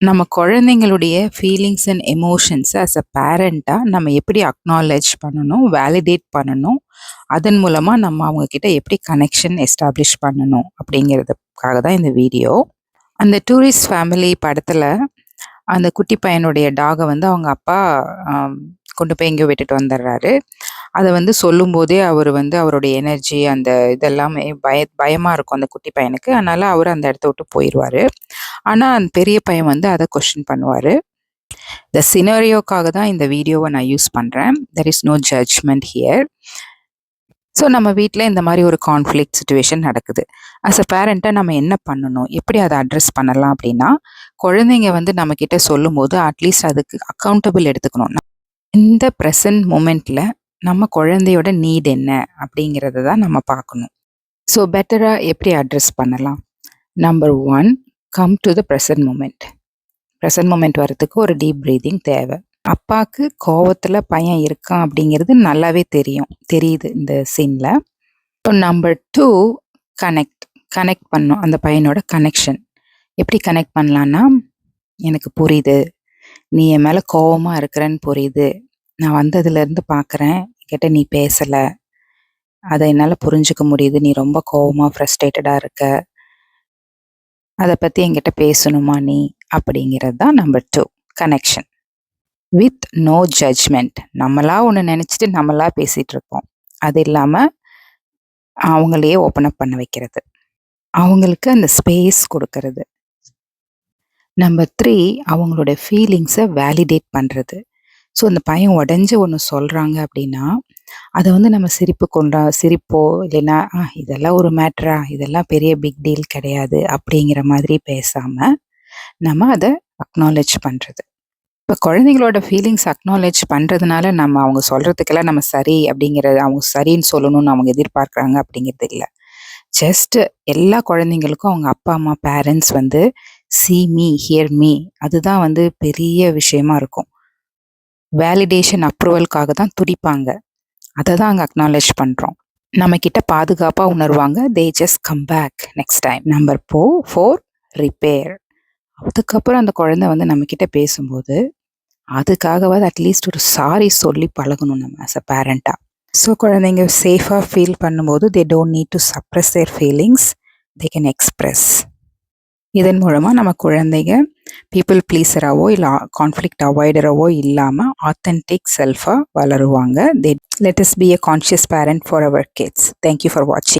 நம்ம குழந்தைங்களுடைய feelings and emotions as a பேரண்ட்டாக நம்ம எப்படி அக்னாலேஜ் பண்ணணும், வேலிடேட் பண்ணணும், அதன் மூலமாக நம்ம அவங்கக்கிட்ட எப்படி கனெக்ஷன் எஸ்டாப்ளிஷ் பண்ணணும் அப்படிங்கிறதுக்காக தான் இந்த வீடியோ. அந்த டூரிஸ்ட் ஃபேமிலி படத்தில் அந்த குட்டி பையனுடைய டாகை வந்து அவங்க அப்பா கொண்டு போய் எங்கேயோ விட்டுட்டு வந்துடுறாரு. அதை வந்து சொல்லும்போதே அவர் வந்து அவருடைய எனர்ஜி அந்த இதெல்லாமே பய பயமாக இருக்கும் அந்த குட்டி பையனுக்கு. அதனால் அவர் அந்த இடத்த விட்டு போயிடுவார் ஆனால் அந்த பெரிய பையன் வந்து அதை கொஷின் பண்ணுவார் இந்த சினரியோக்காக தான் இந்த வீடியோவை நான் யூஸ் பண்ணுறேன் there is no judgement here. So நம்ம வீட்டில் இந்த மாதிரி ஒரு கான்ஃப்ளிக் சுச்சுவேஷன் நடக்குது. அஸ் அ பேரண்ட்டாக நம்ம என்ன பண்ணணும்? எப்படி அதை அட்ரஸ் பண்ணலாம் அப்படின்னா, குழந்தைங்க வந்து நம்மக்கிட்ட சொல்லும்போது அட்லீஸ்ட் அதுக்கு அக்கௌண்டபிள் எடுத்துக்கணும். இந்த ப்ரெசன்ட் மூமெண்ட்டில் நம்ம குழந்தையோட நீட் என்ன? அப்படிங்கிறத தான் நம்ம பார்க்கணும். ஸோ பெட்டராக எப்படி அட்ரஸ் பண்ணலாம்? Number one come to the present moment present moment வரதுக்கு ஒரு டீப் ப்ரீதிங் தேவை. அப்பாவுக்கு கோவத்தில் பையன் இருக்கான் அப்படிங்கிறது நல்லாவே தெரியும். தெரியுது இந்த சீனில் இப்போ நம்பர் டூ கனெக்ட். கனெக்ட் பண்ணும் அந்த பையனோட கனெக்ஷன். எப்படி கனெக்ட் பண்ணலான்னா, எனக்கு புரியுது. நீ என் மேலே கோவமாக இருக்கிறேன்னு புரியுது. நான் வந்ததுலேருந்து பார்க்குறேன். என்கிட்ட நீ பேசலை அதை என்னால் புரிஞ்சுக்க முடியுது. நீ ரொம்ப கோவமாக ஃப்ரஸ்ட்ரேட்டடாக இருக்க. அதை பற்றி என்கிட்ட பேசணுமா நீ? அப்படிங்கிறது தான் number two connection. With no judgement நம்மளா ஒன்று நினச்சிட்டு நம்மளா பேசிகிட்டு இருப்போம். அது இல்லாமல் அவங்களையே ஓப்பன் அப் பண்ண வைக்கிறது. அவங்களுக்கு அந்த ஸ்பேஸ் கொடுக்கறது நம்பர் த்ரீ அவங்களோட ஃபீலிங்ஸை வேலிடேட் பண்ணுறது ஸோ அந்த பையன் உடஞ்சி ஒன்று சொல்கிறாங்க அப்படின்னா, அதை வந்து நம்ம சிரிப்பு கொண்டா சிரிப்போ இல்லைன்னா, இதெல்லாம் ஒரு மேட்டரா? இதெல்லாம் பெரிய பிக் டீல் கிடையாது." அப்படிங்கிற மாதிரி பேசாம, நம்ம அதை அக்னாலேஜ் பண்றது. இப்ப குழந்தைங்களோட ஃபீலிங்ஸ் அக்னாலேஜ் பண்றதுனால நம்ம அவங்க சொல்றதுக்கெல்லாம் நம்ம சரி அப்படிங்கிறது அவங்க சரின்னு சொல்லணும்னு அவங்க எதிர்பார்க்குறாங்க அப்படிங்கிறது இல்ல. ஜஸ்ட் எல்லா குழந்தைங்களுக்கும் அவங்க அப்பா, அம்மா, பேரண்ட்ஸ் வந்து சி மீ, ஹியர் மீ" அதுதான் வந்து பெரிய விஷயமா இருக்கும். வேலிடேஷன், அப்ரூவல்க்காக தான் துடிப்பாங்க. அதை தான் அங்கே அக்னாலேஜ் பண்ணுறோம் நம்ம கிட்ட பாதுகாப்பாக உணருவாங்க. They just come back next time. Number போ ஃபோர் ரிப்பேர். அதுக்கப்புறம் அந்த குழந்தை வந்து நம்ம கிட்ட பேசும்போது, அதுக்காகவாது அட்லீஸ்ட் ஒரு சாரி சொல்லி பழகணும் நம்ம ஆஸ் அ பேரண்ட்டாக ஸோ குழந்தைங்க சேஃபாக ஃபீல் பண்ணும்போது, they don't need to suppress their feelings. They can express. இதன் மூலமா நம்ம குழந்தைங்க பீப்புள் ப்ளீஸராகவோ இல்ல கான்ஃப்ளிக்ட் அவாய்டராகவோ இல்லாம ஆத்தென்டிக் செல்ஃபா வளருவாங்க. They let is be a conscious parent for our kids. Thank you for வாட்சிங்.